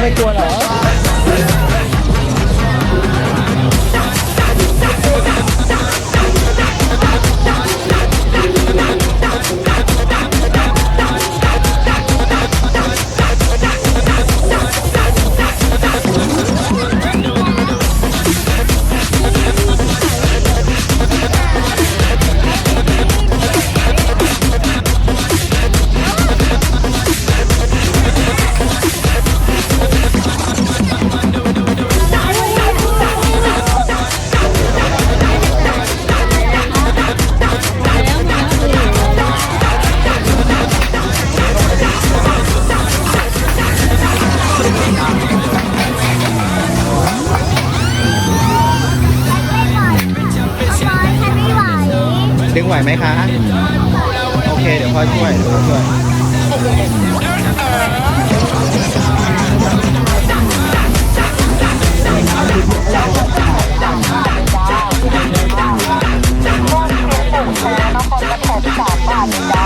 ไม่กลัวหรอ ถึงไหวไหมคะ โอเค เดี๋ยวพ่อช่วยเดี๋ยวพ่อช่วย When